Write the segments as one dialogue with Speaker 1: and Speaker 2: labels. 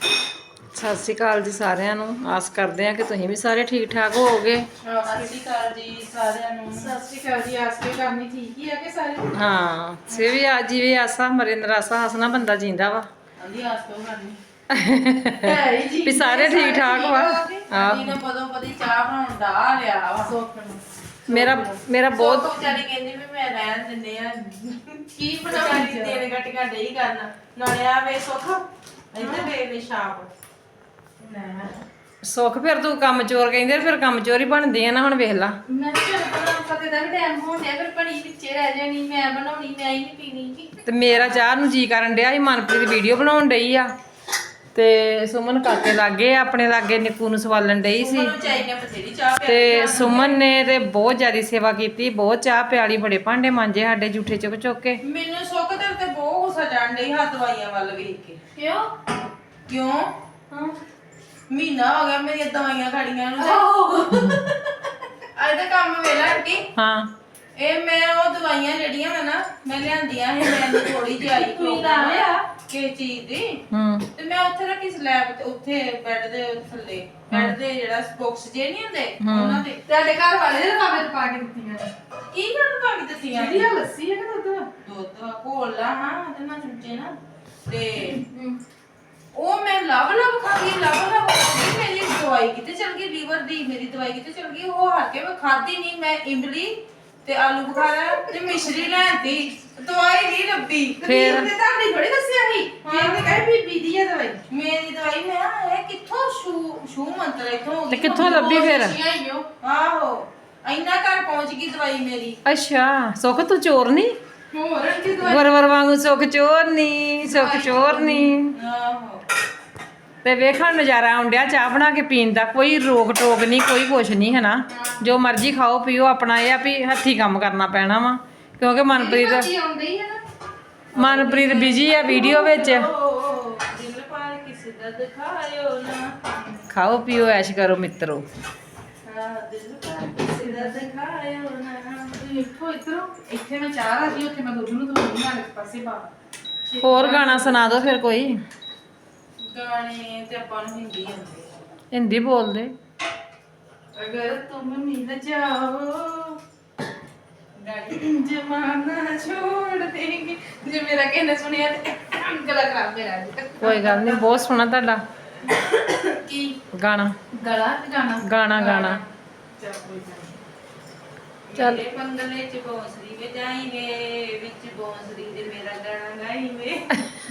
Speaker 1: ਸਤਿ ਸ਼੍ਰੀ ਅਕਾਲ ਜੀ ਸਾਰਿਆਂ ਨੂੰ। ਆਸ ਕਰਦੇ ਆ ਕਿ ਤੁਸੀਂ ਵੀ ਸਾਰੇ ਠੀਕ ਠਾਕ ਹੋਵੋਗੇ
Speaker 2: ਸਤਿ ਸ਼੍ਰੀ ਅਕਾਲ ਜੀ ਸਾਰਿਆਂ ਨੂੰ।
Speaker 3: ਸਤਿ ਸ਼੍ਰੀ ਅਕਾਲ ਜੀ। ਆਸ ਕੇ ਕਰਨੀ ਠੀਕ ਹੀ ਆ ਕਿ ਸਾਰੇ?
Speaker 1: ਹਾਂ ਸੇ ਵੀ ਆ ਜੀਵੇ ਆਸਾ ਮਰੇ ਨਰਾਸਾ ਹਸਣਾ ਬੰਦਾ ਜਿੰਦਾ ਵਾ।
Speaker 2: ਅੰਦੀ ਆਸ ਤੋਂ ਕਰਨੀ
Speaker 3: ਹੈ ਹੀ ਜੀ।
Speaker 1: ਵੀ ਸਾਰੇ ਠੀਕ ਠਾਕ ਵਾ।
Speaker 2: ਅੰਦੀ
Speaker 1: ਆਹ
Speaker 2: ਨੇ ਪਦੋਂ ਪਦੀ ਚਾਹ ਬਣਾਉਣ ਦਾ ਲਿਆ ਵਾ।
Speaker 3: ਸੋਖਣ
Speaker 1: ਮੇਰਾ ਮੇਰਾ ਬਹੁਤ
Speaker 2: ਵਿਚਾਰੀ ਕਹਿੰਦੀ ਵੀ ਮੈਂ ਰਹਿਣ ਦਿੰਦੇ ਆ।
Speaker 3: ਕੀ ਬਣਾਉਣੀ
Speaker 2: ਦਿਨ ਘਟੀਆਂ ਡਈ ਕਰਨ। ਨਾਲੇ ਆ ਵੇ ਸੁੱਖ। ਛਾਪ
Speaker 1: ਸੁੱਖ ਫਿਰ ਤੂੰ ਕੰਮ ਚੋਰ ਕਹਿੰਦੇ ਫਿਰ ਕੰਮ ਚੋਰ ਹੀ ਬਣਦੀ ਆ ਨਾ ਹੁਣ ਵੇਖ ਲਾ।
Speaker 3: ਮੈਂ ਕਿਹਾ ਚੱਲ ਬਣਾ ਫਤੇ ਦਾ ਵੀ ਟਾਈਮ ਹੋਣ ਡਿਆ ਫਿਰ ਪਣੀ ਵਿੱਚੇ ਰਹਿ ਜਾਣੀ ਮੈਂ ਬਣਾਉਣੀ ਮੈਂ ਹੀ ਨਹੀਂ ਪੀਣੀ
Speaker 1: ਤੇ ਮੇਰਾ ਚਾਹ ਨੂੰ ਜੀ ਕਰਨ ਡਿਆ ਸੀ ਮਨਪ੍ਰੀਤ ਵੀਡੀਓ ਬਣਾਉਣ ਡਈ ਆ। ਤੇ ਸੁਮਨ ਕਾਕੇ ਲਾਗੇ ਆਪਣੇ ਲਾਗੇ ਨਿੱਕੂ ਨੂੰ ਸਵਾਲਣ ਡਈ ਸੀ।
Speaker 2: ਮੈਨੂੰ ਚਾਈ ਨੇ ਬਥੇਰੀ ਚਾਹ ਪਿਆ
Speaker 1: ਤੇ ਸੁਮਨ ਨੇ ਤੇ ਬਹੁਤ ਜ਼ਿਆਦਾ ਸੇਵਾ ਕੀਤੀ ਬਹੁਤ ਚਾਹ ਪਿਆਲੀ ਬੜੇ ਭਾਂਡੇ ਮਾਂਜੇ ਸਾਡੇ ਜੂਠੇ ਚੁੱਕ ਚੁੱਕ ਕੇ।
Speaker 2: ਮੈਨੂੰ ਸੁੱਖ ਤੇ ਤੇ ਬਹੁਤ ਗੁੱਸਾ ਜਾਣ ਡਈ ਹੱਥ ਦਵਾਈਆਂ ਵੱਲ ਵੇਖ ਕੇ।
Speaker 3: ਕਿਉਂ?
Speaker 2: ਕਿਉਂ?
Speaker 3: ਹਾਂ।
Speaker 2: ਮਹੀਨਾ ਹੋ ਗਿਆ ਮੇਰੀਆਂ ਦਵਾਈਆਂ ਖੜੀਆਂ ਨੂੰ। ਅੱਜ ਦਾ ਕੰਮ ਵੇਲਾ ਆਂਟੀ
Speaker 1: ਹਾਂ।
Speaker 2: ਇਹ ਮੈਂ ਉਹ ਦਵਾਈਆਂ ਜਿਹੜੀਆਂ ਨਾ ਮੈਂ ਲਿਆਂਦੀਆਂ ਸੀ ਮੈਨੂੰ ਥੋੜੀ ਜਿਹੀ ਆਈ
Speaker 3: ਤੁਸੀਂ ਲਾ ਲਿਆ?
Speaker 2: ਕਿਸੇ ਚੀਜ਼ ਦੀ।
Speaker 1: ਹੂੰ।
Speaker 2: ਤੇ ਮੈਂ ਉੱਥੇ ਰੱਖੀ ਸਲੈਬ ਤੇ ਉੱਥੇ ਬੈੱਡ ਦੇ ਥੱਲੇ। ਬੈੱਡ ਦੇ ਜਿਹੜਾ ਬਾਕਸ ਜੇ ਨਹੀਂ ਹੁੰਦੇ ਉਹਨਾਂ ਦੇ।
Speaker 3: ਤੁਹਾਡੇ ਘਰ ਵਾਲੇ ਨੇ ਕਾਵੇ ਪਾ ਕੇ ਦਿੱਤੀਆਂ ਨੇ।
Speaker 2: ਕੀ ਕਰਨ ਪਾ ਕੇ ਦਿੱਤੀਆਂ
Speaker 3: ਜਿਹੜੀ ਆ ਲੱਸੀ ਹੈ ਕਿ ਦੁੱਧ
Speaker 2: ਦੁੱਧ ਵਾ, ਘੋਲ ਹਾਂ ਤੇ ਨਾ ਚੁੱਚੇ ਨਾ ਤੇ ਉਹ ਮੈਂ ਲਵ ਲਵ ਖਾ ਗਈ ਲਵ ਲਵ ਖਾ ਗਈ ਮੇਰੀ ਦਵਾਈ ਕਿਤੇ ਚਲ ਗਈ? ਲੀਵਰ ਦੀ ਮੇਰੀ ਦਵਾਈ ਕਿਤੇ ਚਲ ਗਈ? ਉਹ ਹਾਰ ਕੇ ਮੈਂ ਖਾਧੀ ਨਹੀਂ ਮੈਂ ਇਮਲੀ ਤੇ ਆਲੂ ਬੁਖਾਰਾ ਤੇ ਮਿਸ਼ਰੀ ਲੈਂਦੀ ਦਵਾਈ ਨਹੀਂ ਲੱਭੀ
Speaker 1: ਫਿਰ?
Speaker 3: ਤੇ ਤੁਹਾਡੀ ਥੋੜੀ ਦੱਸਿਆ ਸੀ। ਇਹ ਤੇ ਕਹੇ ਬੀਬੀ ਦੀ ਆ ਦਵਾਈ।
Speaker 2: ਮੇਰੀ ਦਵਾਈ ਮੈਂ ਕਿਹਾ, ਇਹ ਕਿੱਥੋਂ ਸ਼ੂ ਸ਼ੂ ਮੰਤਰ ਇਥੋਂ?
Speaker 1: ਤੇ ਕਿੱਥੋਂ ਲੱਭੀ ਫਿਰ?
Speaker 2: ਆਹੋ ਇੰਨਾ ਘਰ ਪਹੁੰਚ ਗਈ ਦਵਾਈ ਮੇਰੀ।
Speaker 1: ਅੱਛਾ ਸੁੱਖ ਤੂੰ ਚੋਰ ਨਹੀਂ
Speaker 3: ਹੋਰ ਅੰਟੀ ਦਵਾਈ
Speaker 1: ਵਰਵਰ ਵਾਂਗੂ ਸੁੱਖ ਚੋਰ ਨਹੀਂ ਸੁੱਖ ਚੋਰ ਨਹੀਂ
Speaker 2: ਆਹੋ।
Speaker 1: ਤੇ ਵੇਖਣ ਨਜ਼ਾਰਾ ਆਉਂਦਿਆ ਚਾਹ ਬਣਾ ਕੇ ਪੀਣ ਦਾ। ਕੋਈ ਰੋਕ ਟੋਕ ਨਹੀਂ ਕੋਈ ਕੁਛ ਨਹੀਂ ਹੈ ਨਾ। ਜੋ ਮਰਜ਼ੀ ਖਾਓ ਪੀਓ ਆਪਣਾ ਇਹ ਆ ਵੀ ਹੱਥੀ ਕੰਮ ਕਰਨਾ ਪੈਣਾ ਵਾ। ਕਿਉਂਕਿ ਮਨਪ੍ਰੀਤ ਮਨਪ੍ਰੀਤ ਬਿਜ਼ੀ ਆ ਵੀਡੀਓ ਵਿੱਚ।
Speaker 2: ਦਾ
Speaker 1: ਖਾਓ ਪੀਓ ਐਸ਼ ਕਰੋ ਮਿੱਤਰੋ।
Speaker 2: ਹਾਂ ਦਿਲ ਪਾਰ ਕਿਸੇ ਦਾ ਦਿਖਾਇਓ ਨਾ।
Speaker 3: ਇੱਥੋਂ ਇੱਧਰੋਂ ਇੱਥੇ ਮੈਂ ਚਾਹ ਰੱਖੀ ਉੱਥੇ ਮੈਂ ਦੁੱਧ ਨੂੰ ਦਵਾਈ ਨਾਲ ਇੱਕ ਪਾਸੇ ਪਾ।
Speaker 1: ਹੋਰ ਗਾਣਾ ਸੁਣਾ ਦਿਓ ਫਿਰ ਕੋਈ।
Speaker 2: ਗਾਣੇ ਤੇ ਆਪਾਂ ਨੂੰ ਹਿੰਦੀ ਆਉਂਦੇ ਆ।
Speaker 1: ਹਿੰਦੀ ਬੋਲਦੇ।
Speaker 3: ਅਗਰ ਤੁਮ ਮਿਲ ਜਾਓ ਜਮਾਨਾ ਛੋੜ ਦੇਂਗੇ। ਜੇ ਮੇਰਾ ਕਹਿਣਾ ਸੁਣਿਆ ਤੇ ਗਲਾ ਖਰਾਬ ਮੇਰਾ ਅੱਜ
Speaker 1: ਕੋਈ ਗੱਲ ਨਹੀਂ ਬਹੁਤ ਸੋਹਣਾ ਤੁਹਾਡਾ
Speaker 3: ਕੀ?
Speaker 1: ਗਾਣਾ।
Speaker 3: ਗਲਾ ਤੇ ਗਾਣਾ।
Speaker 1: ਗਾਣਾ ਗਾਣਾ।
Speaker 3: ਚੱਲ ਕੋਈ ਗੱਲ
Speaker 1: ਚੱਲ।
Speaker 2: ਚੱਲ ਪੰਗਲੇ ਚ ਬੌਂਸਰੀ ਵਜਾਈ ਵੇ ਵਿੱਚ ਬੌਂਸਰੀ ਦੇ ਮੇਰਾ ਗਾਣਾ ਗਾਈ ਵੇ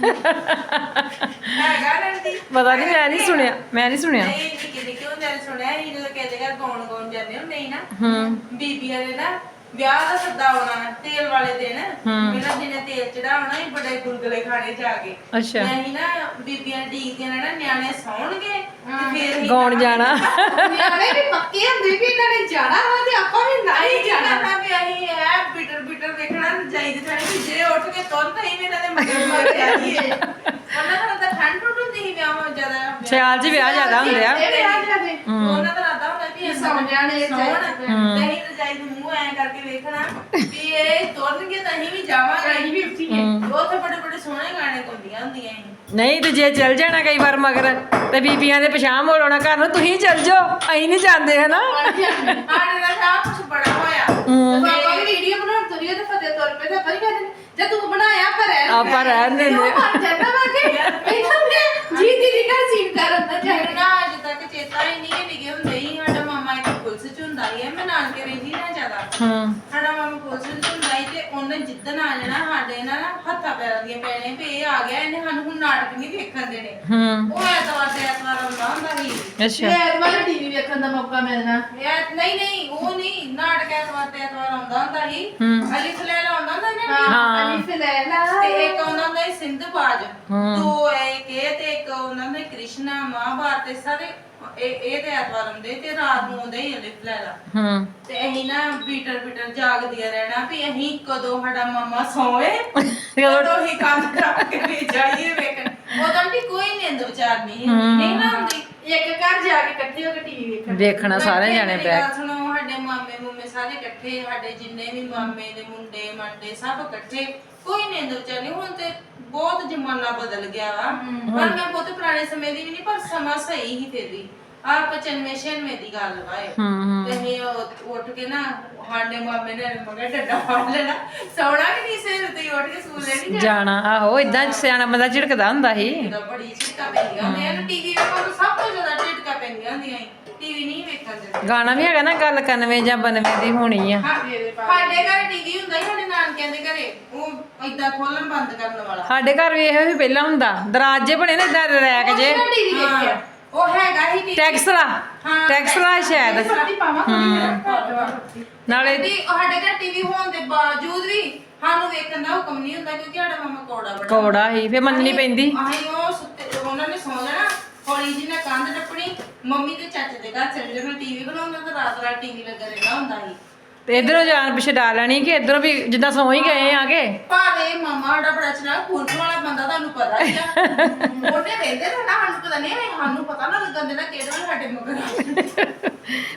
Speaker 2: ਹੈਗਾ
Speaker 1: ਪਤਾ ਨਹੀਂ ਮੈਂ ਨਹੀਂ ਸੁਣਿਆ ਮੈਂ ਨਹੀਂ ਸੁਣਿਆ।
Speaker 2: ਨਹੀਂ ਨਿੱਕੀ ਨਿੱਕੀ ਹੁੰਦੇ ਨੇ ਸੁਣਿਆ ਸੀ ਜਦੋਂ ਕਿਸੇ ਦੇ ਘਰ ਗਾਉਣ ਗਾਉਣ ਜਾਂਦੇ ਹੁੰਦੇ ਸੀ ਨਾ
Speaker 1: ਹੂੰ।
Speaker 2: ਬੀਬੀਆਂ ਦੇ ਨਾ ਵਿਆਹ ਦਾ ਸੱਦਾ ਆਉਣਾ ਤੇਲ ਵਾਲੇ ਦਿਨ। ਪਹਿਲਾਂ ਦਿਨੇ ਤੇਲ ਚੜਾਉਣਾ ਹੀ ਬੜੇ ਗੁਲਗੁਲੇ ਖਾਣੇ ਜਾ ਕੇ।
Speaker 1: ਅੱਛਾ।
Speaker 2: ਨਹੀਂ ਨਾ ਬੀਬੀਆਂ ਡੀਕਦੀਆਂ ਨੇ ਨਾ ਨਿਆਣੇ ਸੌਣਗੇ ਤੇ ਫਿਰ ਹੀ
Speaker 1: ਗਾਉਣ ਜਾਣਾ।
Speaker 3: ਨਿਆਣੇ ਵੀ ਪੱਕੇ ਹੁੰਦੇ ਵੀ ਇਹਨਾਂ ਨੇ ਜਾਣਾ ਵਾ ਤੇ ਆਪਾਂ ਵੀ ਨਹੀਂ ਜਾਣਾ।
Speaker 2: ਜਾਣਾ ਵੀ ਅਸੀਂ ਐ ਬਿਟਰ ਬਿਟਰ ਵੇਖਣਾ ਜਾਈ ਦੇ ਥਾਣੇ ਵੀ ਜੇ ਉੱਠ ਕੇ ਤੁਰੰਤ ਹੀ ਇਹਨਾਂ ਦੇ ਮਗਰ ਮਰ ਜਾਈਏ। ਉਹਨਾਂ ਦਾ ਤਾਂ ਠੰਡ ਟੁੱਟ ਹੁੰਦੀ ਸੀ ਵਿਆਹਾਂ ਜ਼ਿਆਦਾ।
Speaker 1: ਸਿਆਲ 'ਚ ਵਿਆਹ ਜ਼ਿਆਦਾ ਹੁੰਦੇ ਆ।
Speaker 3: ਇਹ ਵਿਆਹ ਜਾਂਦੇ
Speaker 2: ਉਹਨਾਂ ਦਾ ਰਾਦਾ ਹੁੰਦਾ ਵੀ
Speaker 3: ਸੌਂ ਜਾਣ, ਇਹ
Speaker 2: ਸੌਣ।
Speaker 3: ਜਾਈ ਤੇ
Speaker 2: ਰਜਾਈ ਨੂੰ ਮੂੰਹ ਐ ਕਰਕੇ ਵੇਖਣਾ ਵੀ ਇਹ ਤੁਰਨਗੇ ਤਾਂ ਅਸੀਂ ਵੀ ਜਾਵਾਂਗੇ।
Speaker 3: ਅਸੀਂ ਵੀ ਉੱਠੀਏ।
Speaker 1: ਹੂੰ।
Speaker 2: ਉੱਥੇ ਬੜੇ ਬੜੇ ਸੋਹਣੇ ਗਾਣੇ ਗਾਉਂਦੀਆਂ ਹੁੰਦੀਆਂ ਸੀ
Speaker 1: ਨਹੀਂ ਤੇ ਜੇ ਚੱਲ ਜਾਣਾ ਕਈ ਵਾਰ ਮਗਰ ਤੇ ਬੀਬੀਆਂ ਦੇ ਪਛਾਣ ਮੋੜਨਾ ਘਰ ਨੂੰ ਤੁਸੀਂ ਚੱਲ ਜਾਓ ਅਸੀਂ ਨਹੀਂ ਜਾਂਦੇ ਹਨਾ?
Speaker 2: ਸਾਡੇ ਨਾਲ ਆ ਕੁਝ ਬੜਾ ਹੋਇਆ।
Speaker 1: ਹੂੰ।
Speaker 3: ਪਾਪਾ ਵੀ ਵੀਡੀਓ ਬਣਾਉਣ ਤੁਰੀ ਤੇ ਫਤਿਹ ਤੁਰ ਪਏ ਤਾਂ ਪਰੀ ਕਹਿੰਦੇ ਜੇ ਤੂੰ ਬਣਾਇਆ ਪਰ ਰਹਿ
Speaker 1: ਆਪਾਂ ਰਹਿਣ ਦਿੰਦੇ।
Speaker 3: ਮਰ ਜਾਂਦਾ ਵਾ ਕਿ। ਇਹਨਾਂ ਨੇ ਜੀ ਦੀਦੀ ਦਾ ਸੀਨ ਕਰਨ ਦਾ
Speaker 2: ਮੈਨੂੰ ਨਾ ਅੱਜ ਤੱਕ ਚੇਤਾ ਹੀ ਨਹੀਂ ਕਿ ਨਿੱਕੇ ਹੁੰਦੇ ਹੀ ਸਾਡਾ ਮਾਮਾ ਇੱਕ ਪੁਲਿਸ ਚ ਹੁੰਦਾ ਹੀ ਹੈ ਮੈਂ ਨਾਨਕੇ ਰਹਿੰਦੀ ਨਾ ਜ਼ਿਆਦਾ।
Speaker 1: ਹੂੰ।
Speaker 2: ਸਾਡਾ ਮਾਮਾ ਪੁਲਿਸ ਚ ਹੁੰਦਾ ਹੀ ਤੇ ਉਹਨੇ ਜਿੱਦਣ ਆ ਜਾਣਾ ਸਾਡੇ ਨਾਲ ਨਾ ਹੱਥਾਂ ਪੈਰਾਂ ਦੀਆਂ ਪੈਣੇ ਵੀ ਇਹ ਆ ਗਿਆ ਇਹਨੇ ਸਾਨੂੰ ਹੁਣ ਨਾਟਕ ਨਹੀਂ ਵੇਖਣ ਦੇਣੇ।
Speaker 1: ਹੂੰ।
Speaker 2: ਉਹ ਐਤਵਾਰ ਤੇ ਐਤਵਾਰ ਆਉਂਦਾ ਹੁੰਦਾ ਸੀ
Speaker 1: ਅੱਛਾ।
Speaker 3: ਟੀਵੀ ਵੇਖਣ ਦਾ ਮੌਕਾ ਮਿਲਣਾ।
Speaker 2: ਯਾਰ ਨਹੀਂ ਨਹੀਂ ਉਹ ਨਹੀਂ। ਨਾਟਕ ਐਤਵਾਰ ਤੇ ਐਤਵਾਰ ਆਉਂਦਾ ਹੁੰਦਾ ਸੀ
Speaker 1: ਹੂੰ।
Speaker 2: ਅਲਿਫ ਲੈਲਾ ਆਉਂਦਾ ਹੁੰਦਾ ਨਾ
Speaker 1: ਹਾਂ।
Speaker 2: ਤੇ ਇੱਕ ਉਹਨਾਂ ਦਾ ਹੀ ਸਿੰਧਬਾਜ
Speaker 1: ਹੂੰ।
Speaker 2: ਦੋ ਇੱਕ ਇਹ ਤੇ ਇੱਕ ਉਹਨਾਂ ਦਾ ਕ੍ਰਿਸ਼ਨਾ ਮਹਾਭਾਰਤ ਇਹ ਸਾਰੇ ਇਹ ਇਹ ਤੇ ਐਤਵਾਰ ਆਉਂਦੇ ਤੇ ਰਾਤ ਨੂੰ ਆਉਂਦੇ ਹੀ ਅਲਿਫ ਲੈਲਾ
Speaker 1: ਹੂੰ।
Speaker 2: ਤੇ ਅਸੀਂ ਨਾ ਬੀਟਰ ਬੀਟਰ ਜਾਗਦੀਆਂ ਰਹਿਣਾ ਵੀ ਅਸੀਂ ਕਦੋਂ ਸਾਡਾ ਮਾਮਾ ਸੋਏ ਕਦੋਂ ਹੀ ਕੰਮ ਕਰਾ ਕੇ ਵੀ ਜਾਈਏ ਵੇਖਣ। ਉਦੋਂ ਵੀ ਕੋਈ ਨਿੰਦ ਵਿਚਾਰ ਨਹੀਂ ਨਹੀਂ ਨਾ ਹੁੰਦੀ।
Speaker 3: ਇੱਕ ਘਰ ਜਾ ਕੇ ਇਕੱਠੇ ਹੋ ਕੇ ਟੀਵੀ ਵੇਖਣ।
Speaker 1: ਸਾਰੇ ਜਾਣੇ ਬੈਠ
Speaker 2: ਸੁਣੋ। ਸਾਰੇ ਇਕੱਠੇ ਸਾਡੇ ਜਿੰਨੇ ਵੀ ਮਾਮੇ ਦੇ ਮੁੰਡੇ ਮੰਡੇ ਸਭ ਇਕੱਠੇ। ਕੋਈ ਨਿੰਦਰ ਚੱਲੀ ਹੁਣ ਤੇ ਬਹੁਤ ਜ਼ਮਾਨਾ ਬਦਲ ਗਿਆ ਵਾ। ਪਰ ਮੈਂ ਬਹੁਤ ਪੁਰਾਣੇ ਸਮੇਂ ਦੀ ਵੀ ਨਹੀਂ ਪਰ ਸਮਾਂ ਸਹੀ ਹੀ ਫਿਰ ਵੀ। ਆ 95 96 ਦੀ ਗੱਲ ਵਾ ਇਹ। ਤੇ ਅਸੀਂ ਉਹ ਉੱਠ ਕੇ ਨਾ ਸਾਡੇ ਮਾਮੇ ਨੇ ਮਗਰ ਡੱਡਾ ਫੜ ਲੈਣਾ। ਸੌਣਾ ਵੀ ਨਹੀਂ ਸਿਰ ਤੇ ਉੱਠ ਕੇ ਸੂ ਲੈਣੀ
Speaker 1: ਜਾਣਾ। ਆਹੋ ਇਦਾਂ ਸਿਆਣਾ ਬੰਦਾ ਝਿੜਕਦਾ ਹੁੰਦਾ ਸੀ।
Speaker 2: ਬੜੀ ਝਿੜਕਾਂ ਪੈਂਦੀਆਂ ਹੁੰਦੀਆਂ ਨੇ ਟੀਵੀ ਵੇਖੋ ਤਾਂ ਸਭ ਤੋਂ ਜ਼ਿਆਦਾ ਝਿੜਕਾਂ ਪੈਂਦੀਆਂ ਹੁੰਦੀਆਂ ਟੀਵੀ ਨਹੀਂ ਵੇਖਣ ਦਿੰਦੇ
Speaker 1: ਗਾਣਾ ਵੀ ਹੈਗਾ ਨਾ ਗੱਲ 91 ਜਾਂ 92 ਦੀ ਹੋਣੀ ਆ।
Speaker 2: ਹਾਂ, ਸਾਡੇ ਘਰ ਟੀਵੀ ਹੁੰਦਾ ਸੀ ਸਾਡੇ ਨਾਨਕਿਆਂ ਦੇ ਘਰੇ। ਉਹ ਏਦਾਂ ਖੋਲਣ ਬੰਦ ਕਰਨ ਵਾਲਾ।
Speaker 1: ਸਾਡੇ ਘਰ ਵੀ ਇਹੋ ਹੀ ਪਹਿਲਾਂ ਹੁੰਦਾ। ਦਰਾਜ ਬਣੇ ਨਾ ਇਦਾਂ ਰੈਕ ਜੇ।
Speaker 3: ਟੀਵੀ
Speaker 2: ਹਾਂ,
Speaker 3: ਦੇਖਿਆ।
Speaker 2: ਉਹ ਹੈਗਾ ਹੀ ਟੀਵੀ
Speaker 1: ਟੈਕਸਲਾ।
Speaker 2: ਹਾਂ,
Speaker 1: ਟੈਕਸਲਾ ਸ਼ਾਇਦ।
Speaker 3: ਸਾਡੀ ਪਾਵਾਂ ਕੋਈ
Speaker 1: ਨਾਲੇ
Speaker 2: ਦੀ ਸਾਡੇ ਘਰ ਟੀਵੀ ਹੋਣ ਦੇ ਬਾਵਜੂਦ ਵੀ ਸਾਨੂੰ ਵੇਖਣ ਦਾ ਹੁਕਮ ਨਹੀਂ ਹੁੰਦਾ ਕਿਉਂਕਿ ਸਾਡਾ ਮਾਮਾ ਕੋੜਾ ਬੜਾ
Speaker 1: ਕੌੜਾ ਹੀ ਫੇ ਮੰਨਣੀ ਪੈਂਦੀ।
Speaker 2: ਅਸੀਂ ਉਹ ਸੁੱਤੇ ਉਹਨਾਂ ਨੇ ਸੌ ਜਾਣਾ ਹੌਲੀ ਜੀ ਨਾਲ ਕੰਧ ਟੱਪਣੀ। ਮੰਮੀ ਤੇ ਚਾਚੇ ਦੇ ਘਰ ਚਲੇ ਜਾਣਾ ਟੀਵੀ ਬਣਾਉਂਦਾ ਤਾਂ ਰਾਤ ਰਾਤ ਟੀਵੀ ਲੱਗਾ ਰਹਿੰਦਾ ਹੁੰਦਾ ਸੀ।
Speaker 1: ਤੇ ਇਧਰੋਂ ਜਾਣ ਪਿਛੇ ਡਾ ਲੈਣੀ ਕਿ ਇਧਰੋਂ ਵੀ ਜਿੱਦਾਂ ਸੌਂ ਹੀ ਗਏ ਆਗੇ
Speaker 2: ਭਾਵੇਂ ਮਾਮਾ ਸਾਡਾ ਬੜਾ ਚਲਾ ਖੂਨ ਵਾਲਾ ਬੰਦਾ ਤੁਹਾਨੂੰ ਪਤਾ ਹੀ ਆ। ਉਹਨੇ ਵੇਂਦੇ ਰਹਿਣਾ ਸਾਨੂੰ ਪਤਾ ਨਹੀਂ ਸਾਨੂੰ ਪਤਾ ਨਾ ਲੱਗਣ ਦੇਣਾ ਕਿਹੜੇ ਵੇਲੇ ਸਾਡੇ ਮਗਰ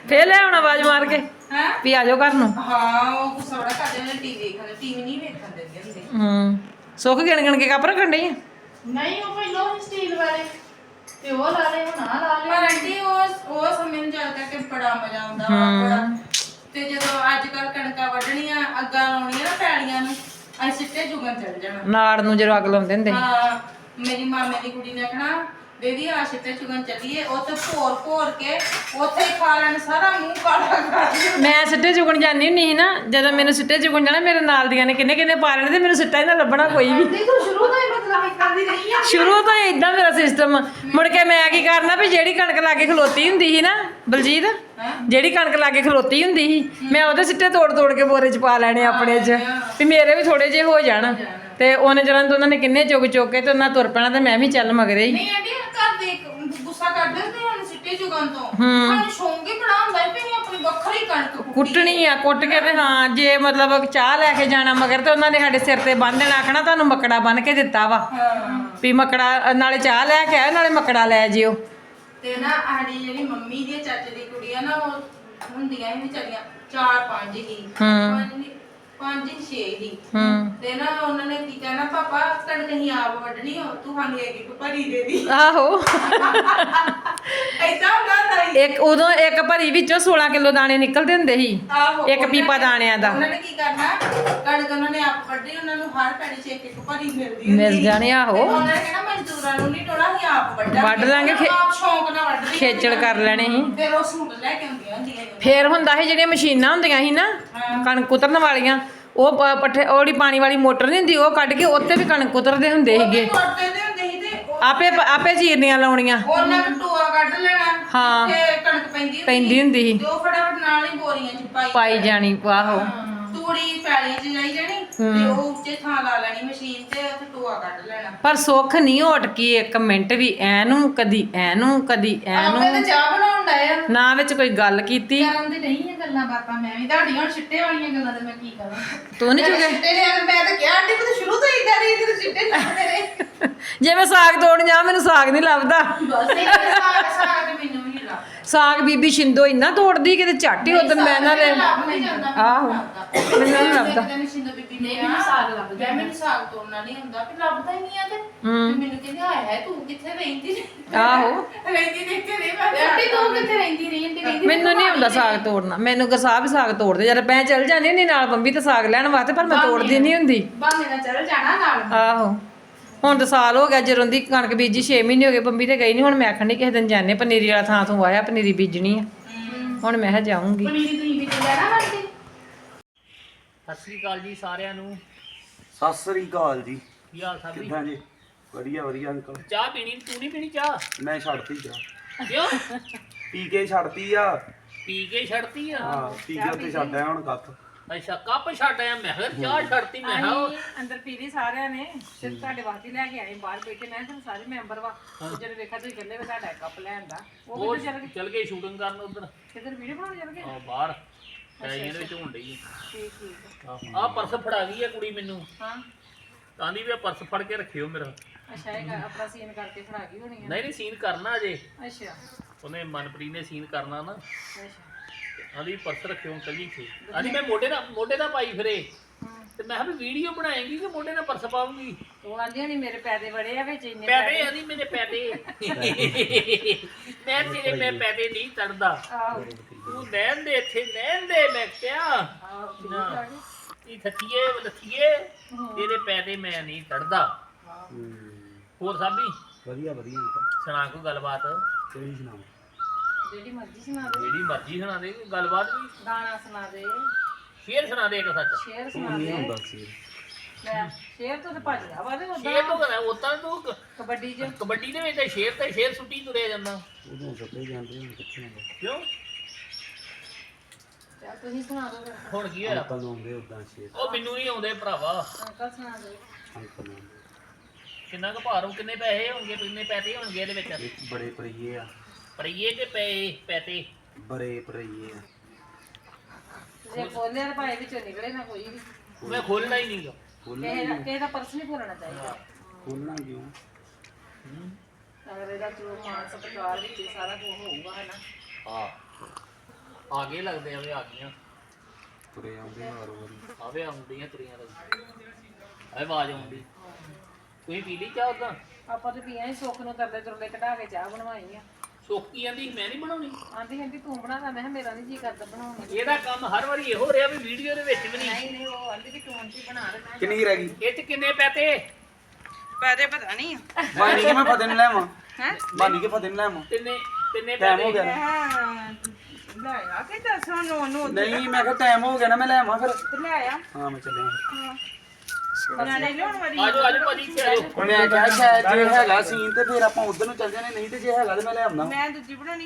Speaker 1: ਫੇਰ ਲੈ ਆਉਣਾ ਆਵਾਜ਼ ਮਾਰ ਕੇ?
Speaker 2: ਹੈ?
Speaker 1: ਵੀ ਆ ਜਾਓ ਘਰ ਨੂੰ।
Speaker 2: ਹਾਂ ਉਹ ਗੁੱਸਾ ਬੜਾ ਕਰਦੇ ਨੇ ਟੀਵੀ ਵੇਖਣ ਟੀਵੀ ਨਹੀਂ ਵੇਖਣ ਦਿੰਦੇ ਹੁੰਦੇ।
Speaker 1: ਹੂੰ। ਸੁੱਖ ਗਿਣ ਗਿਣ ਕੇ ਕੱਪ ਰੱਖਣ ਡਈ ਆ?
Speaker 3: ਨਹੀਂ ਉਹ ਪਹਿਲਾਂ ਸਟੀਲ ਵਾਲੇ। ਤੇ ਉਹ ਲਾ ਲੈ ਹੁਣ ਆ ਲਾ ਲੈ
Speaker 2: ਪਰ ਆਂਟੀ ਉਹ ਉਹ ਸਮੇਂ ਨੂੰ ਯਾਦ ਕਰਕੇ ਵਾ ਬੜਾ ਤੇ ਜਦੋਂ ਅੱਜ ਕੱਲ ਕਣਕਾਂ ਵੱਢਣੀਆਂ ਅੱਗਾਂ ਲਾਉਣੀਆਂ ਨਾ ਪੈਲੀਆਂ ਨੂੰ ਅਸੀਂ ਸਿੱਟੇ ਜੁਗਨ ਚੱਲ ਜਾਣਾ।
Speaker 1: ਨਾੜ ਨੂੰ ਜਦੋਂ ਅੱਗ ਲਾਉਂਦੇ ਹੁੰਦੇ ਸੀ।
Speaker 2: ਹਾਂ ਮੇਰੀ ਮਾਮੇ ਦੀ ਕੁੜੀ ਨੇ ਕਹਣਾ ਬੇਬੀ ਆ ਸਿੱਟੇ ਚੁਗਣ ਚੱਲੀਏ ਉੱਥੇ ਭੋਰ ਭੋਰ ਕੇ ਉੱਥੇ ਖਾ ਲੈਣ ਸਾਰਾ ਮੂੰਹ ਕਾਲਾ ਕਰ ਦੇਣਾ।
Speaker 1: ਮੈਂ ਸਿੱਟੇ ਚੁਗਣ ਜਾਂਦੀ ਹੁੰਦੀ ਸੀ ਨਾ ਜਦੋਂ ਮੈਨੂੰ ਸਿੱਟੇ ਚੁਗਣ ਜਾਣਾ ਮੇਰੇ ਨਾਲ ਦੀਆਂ ਨੇ ਕਿੰਨੇ ਕਿੰਨੇ ਪਾ ਲੈਣੇ ਤੇ ਮੈਨੂੰ ਸਿੱਟਾ ਹੀ ਨਾ ਲੱਭਣਾ ਕੋਈ ਵੀ।
Speaker 3: ਨਹੀਂ ਤੂੰ ਸ਼ੁਰੂ ਤੋਂ ਹੀ ਮਤਲਬ ਇਹ ਕਰਦੀ ਰਹੀ ਆ।
Speaker 1: ਸ਼ੁਰੂ ਤੋਂ ਹੀ ਇਦਾਂ ਮੇਰਾ ਸਿਸਟਮ ਮੁੜ ਕੇ ਮੈਂ ਕੀ ਕਰਨਾ ਵੀ ਜਿਹੜੀ ਕਣਕ ਲਾਗੇ ਖਲੋਤੀ ਹੁੰਦੀ ਸੀ ਨਾ ਬਲਜੀਤ ਜਿਹੜੀ ਕਣਕ ਲਾਗੇ ਖਲੋਤੀ ਹੁੰਦੀ ਸੀ ਮੈਂ ਉਹਦੇ ਸਿੱਟੇ ਤੋੜ ਤੋੜ ਕੇ ਬੋਰੇ 'ਚ ਪਾ ਲੈਣੇ ਆਪਣੇ 'ਚ ਵੀ ਮੇਰੇ ਵੀ ਥੋੜੇ ਜਿਹੇ ਹੋ ਜਾਣ। ਤੇ ਉਹਨੇ ਜਰਾਂ ਤੋਂ ਉਹਨਾਂ ਨੇ ਕਿੰਨੇ ਚੁਗ ਚੁਗ ਕੇ ਤੇ ਉਹਨਾਂ ਤੁਰ ਪੈਣਾ ਤੇ ਮੈਂ ਵੀ ਚੱਲ ਮਗਰੇ ਹੀ।
Speaker 2: ਨਹੀਂ ਆਂਟੀ ਘਰ ਦੇ ਇੱਕ ਗੁੱਸਾ ਕਰਦੇ ਹੁੰਦੇ ਹਨ ਸਿੱਟੇ ਚੁਗਣ ਤੋਂ। ਸਾਨੂੰ ਸ਼ੌਂਕ ਹੀ ਬੜਾ ਹੁੰਦਾ ਹੈ ਵੀ ਅਸੀਂ ਆਪਣੀ ਵੱਖਰੀ ਕਣਕ ਕੁੱਟੀ।
Speaker 1: ਕੁੱਟਣੀ ਆ ਕੁੱਟ ਕੇ ਤੇ ਹਾਂ ਜੇ ਮਤਲਬ ਚਾਹ ਲੈ ਕੇ ਜਾਣਾ ਮਗਰ ਤੇ ਉਹਨਾਂ ਨੇ ਸਾਡੇ ਸਿਰ ਤੇ ਬੰਨ ਦੇਣਾ ਆਖਣਾ ਤੁਹਾਨੂੰ ਮੱਕੜਾ ਬੰਨ ਕੇ ਦਿੱਤਾ ਵਾ।
Speaker 2: ਹਾਂ।
Speaker 1: ਵੀ ਮੱਕੜਾ ਨਾਲੇ ਚਾਹ ਲੈ ਕੇ ਆਇਓ ਨਾਲੇ ਮੱਕੜਾ ਲੈ ਜਿਓ।
Speaker 2: ਤੇ ਨਾ ਸਾਡੀ ਜਿਹੜੀ ਮੰਮੀ ਦੀ ਚਾਚੇ ਦੀ ਕੁੜੀ ਆ ਨਾ ਉਹ ਹੁੰਦੀਆਂ ਹੀ ਵਿਚਾਰੀਆਂ ਚਾਰ ਪੰਜ ਹੀ। ਪੰਜ ਨੀ, ਪੰਜ ਹੀ ਛੇ ਹੀ
Speaker 1: ਹੂੰ।
Speaker 2: ਤੇ ਨਾ ਉਹਨਾਂ ਨੇ ਕੀ ਕਹਿਣਾ ਪਾਪਾ ਕਣਕ ਹੀ ਆਪ ਵੱਢਣੀ ਹੋ ਤੂੰ ਸਾਨੂੰ ਇੱਕ ਇੱਕ ਭਰੀ ਦੇ ਦੀ।
Speaker 1: ਆਹੋ।
Speaker 2: ਐਦਾਂ ਹੁੰਦਾ ਹੁੰਦਾ ਸੀ।
Speaker 1: ਇੱਕ ਉਦੋਂ ਇੱਕ ਭਰੀ ਵਿੱਚੋਂ 16 ਕਿਲੋ ਦਾਣੇ ਨਿਕਲਦੇ ਹੁੰਦੇ ਸੀ।
Speaker 2: ਆਹੋ
Speaker 1: ਇੱਕ ਪੀਪਾ ਦਾਣਿਆਂ ਦਾ।
Speaker 2: ਉਹਨਾਂ ਨੇ ਕੀ ਕਰਨਾ ਕਣਕ ਉਹਨਾਂ ਨੇ ਆਪ ਵੱਢੀ ਉਹਨਾਂ ਨੂੰ ਹਰ ਪੈੜੀ ਚ ਇੱਕ ਇੱਕ ਭਰੀ ਮਿਲਦੀ ਹੁੰਦੀ
Speaker 1: ਮਿਲ ਜਾਣੇ ਆਹੋ।
Speaker 2: ਤੇ ਉਹਨਾਂ ਨੇ ਕਹਿਣਾ ਮਜ਼ਦੂਰਾਂ ਨੂੰ ਨਹੀਂ ਟੋਣਾ ਹੀ ਆਪ ਵੱਢਾਂਗੇ।
Speaker 1: ਵੱਢ ਲਾਂਗੇ, ਖੇ-
Speaker 2: ਆਪ ਸ਼ੌਂਕ ਨਾਲ ਵੱਢਦੇ
Speaker 1: ਖੇਚਲ ਕਰ ਲੈਣੇ ਸੀ।
Speaker 2: ਫਿਰ ਉਹ ਸੂਟ ਲੈ ਕੇ ਹੁੰਦੀਆਂ ਸੀ।
Speaker 1: ਫੇਰ ਹੁੰਦਾ ਸੀ ਜਿਹੜੀਆਂ ਮਸ਼ੀਨਾਂ ਹੁੰਦੀਆਂ ਸੀ ਨਾ ਕਣਕ ਕੁਤਰਨ ਵਾਲੀਆਂ ਉਹ ਪ- ਪੱਠੇ ਉਹਦੀ ਪਾਣੀ ਵਾਲੀ ਮੋਟਰ ਨਹੀਂ ਹੁੰਦੀ ਉਹ ਕੱਢ ਕੇ ਉੱਤੇ ਵੀ ਕਣਕ ਕੁਤਰਦੇ ਹੁੰਦੇ ਸੀਗੇ।
Speaker 2: ਕੁੱਟਦੇ ਦੇ ਹੁੰਦੇ ਸੀ ਤੇ ਉਹ-
Speaker 1: ਆਪੇ ਆਪੇ ਚੀਰਨੀਆਂ ਲਾਉਣੀਆਂ।
Speaker 2: ਉਹਨਾਂ ਨੂੰ ਟੋਆ ਕੱਢ ਲੈਣਾ
Speaker 1: ਹਾਂ।
Speaker 2: ਤੇ ਕਣਕ ਪੈਂਦੀ ਹੁੰਦੀ
Speaker 1: ਪੈਂਦੀ ਹੁੰਦੀ ਸੀ।
Speaker 2: ਤੇ ਉਹ ਫਟਾਫਟ ਨਾਲ ਹੀ ਬੋਰੀਆਂ ਚ ਪਾਈ
Speaker 1: ਪਾਈ ਜਾਣੀ ਆਹੋ।
Speaker 2: ਤੂੜੀ ਪੈਲੀਆਂ ਚ ਜਾਈ ਜਾਣੀ ਤੇ ਉਹ ਉੱਚੇ ਥਾਂ ਲਾ ਲੈਣੀ ਮਸ਼ੀਨ ਤੇ ਉੱਥੇ ਟੋਆ ਕੱਢ ਲੈਣਾ।
Speaker 1: ਪਰ ਸੁੱਖ ਨਹੀਂ ਉਟਕੀ ਇੱਕ ਮਿੰਟ ਵੀ ਐਨੂੰ ਕਦੀ ਐਨੂੰ ਕਦੀ
Speaker 3: ਆਪੇ
Speaker 1: ਐਨੂੰ।
Speaker 3: ਤੇ ਚਾਹ ਬਣਾਉਣ ਡਏ ਆ।
Speaker 1: ਨਾ ਵਿੱਚ ਕੋਈ ਗੱਲ ਕੀਤੀ।
Speaker 3: ਕਰਨ ਦੀ ਨਹੀਂ ਆ ਗੱਲਾਂ ਬਾਤਾਂ ਮੈਂ ਵੀ ਤੁਹਾਡੀਆਂ ਹੁਣ ਛਿੱਟੇ ਵਾਲੀਆਂ ਗੱਲਾਂ ਤੇ ਮੈਂ ਕੀ ਕਰਾਂ।
Speaker 1: ਤੂੰ ਨਹੀਂ
Speaker 3: ਮੇਰੇ
Speaker 1: ਚੁਗੇ
Speaker 3: ਛਿੱਟੇ ਲਿਆ ਮੈਂ ਤਾਂ ਕਿਹਾ ਆਂਟੀ ਤੂੰ ਸ਼ੁਰੂ ਤੋਂ ਹੀ ਇਦਾਂ ਦੀ ਤੇਰੇ ਛਿੱਟੇ ਲੱਗਦੇ ਨੇ
Speaker 1: ਜੇ ਮੈਂ ਸਾਗ ਤੋੜਨ ਜਾ ਮੈਨੂੰ ਸਾਗ ਨਹੀਂ ਲੱਭਦਾ।
Speaker 3: ਬਸ
Speaker 2: ਤੇ ਸਾਗ ਸਾਗ ਮੈਨੂੰ
Speaker 1: ਸਾਗ ਬੀਬੀ ਸ਼ਿੰਦੋ ਇੰਨਾ ਤੋੜਦੀ ਕਿਤੇ ਝੱਟ ਹੀ ਉਦੋਂ ਮੈਂ
Speaker 2: ਜਾਂਦਾ
Speaker 1: ਆਹੋ ਮੈਨੂੰ ਨਹੀਂ ਲੱਭਦਾ
Speaker 2: ਕਹਿੰਦੀ ਸਿੰਦੋ ਬੀਬੀ ਨੇ
Speaker 3: ਨਹੀਂ, ਮੈਨੂੰ ਸਾਗ ਲੱਭਦਾ।
Speaker 2: ਮੈਨੂੰ ਸਾਗ ਤੋੜਨਾ ਨਹੀਂ ਹੁੰਦਾ ਵੀ ਲੱਭਦਾ ਹੀ ਨਹੀਂ ਆ ਤੇ। ਤੇ ਮੈਨੂੰ ਕਹਿੰਦੀ ਆਇਆ ਹੈ ਤੂੰ ਕਿੱਥੇ ਰਹਿੰਦੀ
Speaker 1: ਆਹੋ।
Speaker 2: ਰਹਿੰਦੀ ਦੇਖ ਕੇ ਨਹੀਂ ਮੈਂ
Speaker 3: ਆਂਟੀ ਤੂੰ ਕਿੱਥੇ ਰਹਿੰਦੀ ਰਹੀ? ਆਂਟੀ ਕਹਿੰਦੀ
Speaker 1: ਮੈਨੂੰ ਨਹੀਂ ਆਉਂਦਾ ਸਾਗ ਤੋੜਨਾ। ਮੈਨੂੰ ਗਰਸਾਹ ਵੀ ਸਾਗ ਤੋੜਦੇ। ਜਦ ਮੈਂ ਚੱਲ ਜਾਂਦੀ ਹੁੰਦੀ ਨਾਲ ਬੰਬੀ ਤੇ ਸਾਗ ਲੈਣ ਵਾਸਤੇ ਪਰ ਮੈਂ ਤੋੜਦੀ ਨਹੀਂ ਹੁੰਦੀ।
Speaker 3: ਬਾਨੇ ਨਾਲ ਚੱਲ ਜਾਣਾ ਨਾਲ।
Speaker 1: ਆਹੋ। ਹੁਣ ਤਾਂ ਸਾਲ ਹੋ ਗਿਆ ਜਦੋਂ ਦੀ ਕਣਕ ਬੀਜੀ 6 ਮਹੀਨੇ ਹੋ ਗਏ ਬੰਬੀ ਤੇ ਗਈ ਨਹੀਂ ਹੁਣ ਮੈਂ ਆਖਣ ਨਹੀਂ ਕਿਸੇ ਦਿਨ ਜਾਣੇ ਪਨੀਰੀ ਵਾਲਾ ਥਾਂ ਤੋਂ ਆਇਆ ਪਨੀਰੀ ਬੀਜਣੀ ਆ। ਹੁਣ ਮੈਂ ਕਿਹਾ ਜਾਊਂਗੀ।
Speaker 3: ਪਨੀਰੀ ਤੁਸੀਂ ਵੀ ਜਾਣਾ ਆਂਟੀ
Speaker 4: ਸਤਿ ਸ੍ਰੀ ਅਕਾਲ ਜੀ ਸਾਰਿਆਂ ਨੂੰ।
Speaker 5: ਸਤਿ ਸ੍ਰੀ ਅਕਾਲ ਜੀ।
Speaker 4: ਕੀ ਹਾਲ ਸਭ ਜੀ?
Speaker 5: ਕਿੱਦਾਂ ਜੀ? ਵਧੀਆ ਵਧੀਆ ਅੰਕਲ।
Speaker 4: ਚਾਹ ਪੀਣੀ? ਤੂੰ ਨਹੀਂ ਪੀਣੀ ਚਾਹ?
Speaker 5: ਮੈਂ ਛੱਡਤੀ ਜਾ
Speaker 4: ਕਿਉਂ?
Speaker 5: ਪੀ ਕੇ ਛੱਡਤੀ ਆ।
Speaker 4: ਪੀ ਕੇ ਛੱਡਤੀ ਆ।
Speaker 5: ਹਾਂ ਪੀ ਕੇ ਉੱਤੇ ਛੱਡ ਆਇਆ ਹੁਣ ਕੱਥ।
Speaker 4: ਅੱਛਾ ਕੱਪ ਛੱਡ ਆਇਆ ਮੈਂ ਕਿਹਾ ਚਾਹ ਛੱਡਤੀ ਮੈਂ ਕਿਹਾ ਉਹ-
Speaker 1: ਅੰਦਰ ਪੀਲੀ ਸਾਰਿਆਂ ਨੇ ਸਿਰਫ ਤੁਹਾਡੇ ਵਾਸਤੇ ਲੈ ਕੇ ਆਏ ਬਾਹਰ ਬੈਠੇ ਮੈਂ ਤੁਹਾਨੂੰ ਸਾਰੇ ਮੈਂਬਰ ਵਾ ਜਦੋਂ ਵੇਖਿਆ ਤੁਸੀਂ ਕਹਿੰਦੇ ਵੀ ਤੁਹਾਡਾ ਕੱਪ ਲੈਣ ਦਾ ਉਹ
Speaker 4: ਉਹ ਚੱਲ ਗਏ? ਸ਼ੂਟਿੰਗ ਕਰਨ ਉਧਰ।
Speaker 1: ਕਿਧਰ ਵੀਡੀਓ ਬਣਾਉਣ ਚੱਲ ਗਏ?
Speaker 4: ਆ ਬਾਹਰ। ਪੈਲੀਆਂ ਦੇ ਵਿੱਚ ਹੋਣ ਡਈ
Speaker 1: ਠੀਕ ਠੀਕ
Speaker 4: ਆ। ਆਹ ਪਰਸ ਫੜਾ ਗਈ ਆ ਕੁੜੀ ਮੈਨੂੰ।
Speaker 1: ਹਾਂ।
Speaker 4: ਕਹਿੰਦੀ ਵੀ ਆਹ ਪਰਸ ਫੜ ਕੇ ਰੱਖਿਓ ਮੇਰਾ।
Speaker 1: ਅੱਛਾ ਇਹ ਆਪਣਾ ਸੀਨ ਕਰਕੇ ਫੜਾ ਗਈ ਹੋਣੀ
Speaker 4: ਨਹੀਂ ਨਹੀਂ ਸੀਨ ਕਰਨਾ ਅਜੇ।
Speaker 1: ਆ ਅੱਛਾ।
Speaker 4: ਉਹਨੇ ਮਨਪ੍ਰੀਤ ਨੇ ਸੀਨ ਕਰਨਾ ਨਾ।
Speaker 1: ਅੱਛਾ।
Speaker 4: ਆਂਦੀ ਪਰਸ ਰੱਖਿਓ ਅੰਕਲ ਜੀ ਇੱਥੇ। ਆਂਦੀ ਮੈਂ ਮੋਢੇ ਦਾ ਮੋਢੇ ਦਾ ਪਾਈ ਫਿਰੇ। ਤੇ ਮੈਂ ਕਿਹਾ ਵੀ ਵੀਡੀਓ ਬਣਾਏਗੀ ਕਿ ਮੋਢੇ ਦਾ ਪਰਸ ਪਾਉਂਗੀ
Speaker 1: ਉਹ ਆਂਦੀ ਨਹੀਂ ਮੇਰੇ ਪੈਦੇ ਬੜੇ ਆ ਵਿੱਚ ਇੰਨੇ
Speaker 4: ਪੈਦੇ ਆਂਦੀ ਮੇਰੇ ਪੈਦੇ। ਮੈਂ ਤੇਰੇ ਮੈਂ ਪੈਦੇ ਨਹੀਂ ਤੜਦਾ ਤੂੰ ਨੈਣ ਦੇ ਇੱਥੇ ਨੈਣ ਦੇ ਮੈਂ ਕਿਹਾ। ਇਹ ਥੱਕੀਏ ਲੱਥੀਏ ਤੇਰੇ ਪੈਦੇ ਮੈਂ ਨਹੀਂ ਤੜਦਾ ਹੋਰ ਸਾਬੀ?
Speaker 5: ਵਧੀਆ ਵਧੀਆ।
Speaker 4: ਸੁਣਾ ਕੋਈ ਗੱਲਬਾਤ?
Speaker 5: ਕਿਹੜੀ ਸੁਣਾਓ
Speaker 1: ਜਿਹੜੀ ਮਰਜ਼ੀ ਸੁਣਾ ਦੇ।
Speaker 4: ਜਿਹੜੀ ਮਰਜ਼ੀ ਸੁਣਾ ਦੇ ਕੋਈ ਗੱਲਬਾਤ ਵੀ
Speaker 1: ਗਾਣਾ ਸੁਣਾ ਦੇ।
Speaker 4: ਸ਼ੇਰ ਸੁਣਾ ਦੇ ਇੱਕ ਸੱਚ।
Speaker 1: ਸ਼ੇਰ ਸੁਣਾ
Speaker 5: ਨਹੀਂ
Speaker 1: ਦੇ
Speaker 5: ਹੁੰਦਾ ਸੀ
Speaker 1: ਲੈ ਸ਼ੇਰ ਤੋਂ ਤੇ ਭੱਜਦਾ ਵਾ ਤੇ
Speaker 4: ਸ਼ੇਰ ਤੋਂ
Speaker 1: ਉਦਾਂ
Speaker 4: ਕਰਾਂ ਉਤਾਂ ਤੂੰ ਕ-
Speaker 1: ਕਬੱਡੀ 'ਚ।
Speaker 4: ਕਬੱਡੀ ਦੇ ਵਿੱਚ ਤਾਂ ਸ਼ੇਰ ਤੇ ਸ਼ੇਰ ਸੁੱਟੀ ਤੁਰਿਆ ਜਾਂਦਾ।
Speaker 5: ਉਦੋਂ ਸੱਤੇ ਜਾਂਦੇ ਹੁਣ ਕਿੱਥੇ ਹੁੰਦਾ
Speaker 4: ਕਿਉਂ?
Speaker 1: ਚੱਲ ਤੁਸੀਂ ਸੁਣਾ ਦਿਓ ਫਿਰ।
Speaker 4: ਹੁਣ ਕੀ ਹੋਇਆ?
Speaker 5: ਅੰਕਲ ਨੂੰ ਆਉਂਦੇ ਉਦਾਂ ਸ਼ੇਰ।
Speaker 4: ਉਹ ਮੈਨੂੰ ਨਹੀਂ ਆਉਂਦੇ ਭਰਾਵਾ।
Speaker 1: ਅੰਕਲ ਸੁਣਾ ਦੇ
Speaker 5: ਅੰਕਲ ਨੂੰ ਆਉਂਦੇ।
Speaker 4: ਕਿੰਨਾ ਕੁ ਭਾਰੂ ਕਿੰਨੇ ਪੈਸੇ ਹੋਣਗੇ ਕਿੰਨੇ ਪੈਸੇ ਹੋਣਗੇ ਇਹਦੇ ਵਿੱਚ?
Speaker 5: ਇੱਕ ਬੜੇ ਪਰਈਏ ਆ।
Speaker 4: ਪਰਈਏ ਕੇ ਪਏ ਪੈਤੇ
Speaker 5: ਬੜੇ ਪਰਈਏ ਆ।
Speaker 1: ਜੇ ਖੋਲਿਆ ਤਾਂ ਭਾਵੇਂ ਵਿੱਚੋਂ ਨਿਕਲੇ ਨਾ ਕੋਈ ਵੀ।
Speaker 4: ਮੈਂ ਖੋਲਣਾ ਹੀ ਨਹੀਂਗਾ।
Speaker 5: ਖੋਲਣਾ
Speaker 1: ਕਿਸੇ ਦਾ ਕਿਸੇ ਦਾ ਪਰਸ ਨਹੀਂ ਖੋਲਣਾ ਚਾਹੀਦਾ।
Speaker 5: ਖੋਲਣਾ ਕਿਉਂ?
Speaker 1: ਅਗਰ ਇਹਦਾ ਜੋ ਮਾਨ ਸਤਿਕਾਰ ਵਿੱਚ ਹੀ ਸਾਰਾ ਕੁਝ ਹੋਊਗਾ ਹਨਾ?
Speaker 4: ਆ ਆ ਗਏ ਲੱਗਦੇ ਆ ਵੀ ਆ ਗਈਆਂ।
Speaker 5: ਤੁਰੇ ਆਉਂਦੇ ਵਾਰੋ ਵਾਰੀ।
Speaker 4: ਆਵੇ ਆਉਂਦੀਆਂ ਤੁਰੀਆਂ ਦਾ ਆਏ ਆਵਾਜ਼ ਆਉਂਦੀ। ਤੁਸੀਂ ਪੀ ਲਈ ਚਾਹ ਉਦਾਂ?
Speaker 1: ਆਪਾਂ ਤੇ ਪੀਆਂ ਹੀ ਸੁੱਖ ਨੂੰ ਤਰਲੇ ਤੁਰਲੇ ਕਢਾ ਕੇ ਚਾਹ ਬਣਵਾਈ ਆ।
Speaker 4: ਸੋਕੀ ਆਂਦੀ ਮੈਂ ਨਹੀਂ ਬਣਾਉਣੀ?
Speaker 1: ਆਂਦੀ ਆਂਦੀ ਤੂੰ ਬਣਾ ਲੈ ਮੈਂ ਕਿਹਾ ਮੇਰਾ ਨਹੀਂ ਜੀ ਕਰਦਾ ਬਣਾਉਣ ਨੂੰ।
Speaker 4: ਇਹਦਾ ਕੰਮ ਹਰ ਵਾਰੀ ਇਹੋ ਰਿਹਾ ਵੀ ਵੀਡੀਓ ਦੇ ਵਿੱਚ ਵੀ ਨਹੀਂ।
Speaker 1: ਨਹੀਂ ਨਹੀਂ ਉਹ ਆਂਦੀ ਕਿ ਤੂੰ ਆਂਟੀ ਬਣਾ ਲੈ ਮੈਂ
Speaker 5: ਕਿੰਨੀ ਕੁ ਰਹਿ ਗਈ?
Speaker 4: ਇਹ ਚ ਕਿੰਨੇ ਪੈਤੇ
Speaker 2: ਪੈਦੇ ਪਤਾ ਨਹੀਂ।
Speaker 5: ਬਾਨੀ ਕੇ ਮੈਂ ਫਤਿਹ ਨੂੰ ਲੈਵਾਂ ਹੈ? ਬਾਨੀ ਕੇ ਫਤਿਹ ਨੂੰ ਲੈਵਾਂ
Speaker 4: ਤਿੰਨੇ ਤਿੰਨੇ
Speaker 5: ਟਾਈਮ ਹੋ
Speaker 4: ਪੈਤੇ
Speaker 5: ਗਿਆ ਨਾ।
Speaker 2: ਲੈ ਆ ਕੇ ਦੱਸ ਨੂੰ ਨੂੰ
Speaker 5: ਨਹੀਂ ਮੈਂ ਕਿਹਾ ਟਾਈਮ ਹੋ ਗਿਆ ਨਾ ਮੈਂ ਲੈਵਾਂ ਫਿਰ।
Speaker 2: ਲੈ ਆ।
Speaker 5: ਹਾਂ ਮੈਂ ਚੱਲਿਆ।
Speaker 2: ਨਿਆਣੇ ਲਿਆਉਣ ਵਾਲੀ
Speaker 4: ਆਜੋ ਆਜੋ ਭਾਜੀ ਇੱਥੇ ਆਜੋ।
Speaker 5: ਮੈਂ ਕਿਹਾ ਸ਼ਾਇਦ ਜੇ ਹੈਗਾ ਸੀਨ ਤੇ ਫਿਰ ਆਪਾਂ ਉਧਰ ਨੂੰ ਚੱਲ ਜਾਣੇ ਨਹੀਂ ਤੇ ਜੇ ਹੈਗਾ ਤੇ ਮੈਂ ਲੈ ਆਉਂਦਾ।
Speaker 2: ਮੈਂ ਦੂਜੀ ਬਣਾਉਣੀ।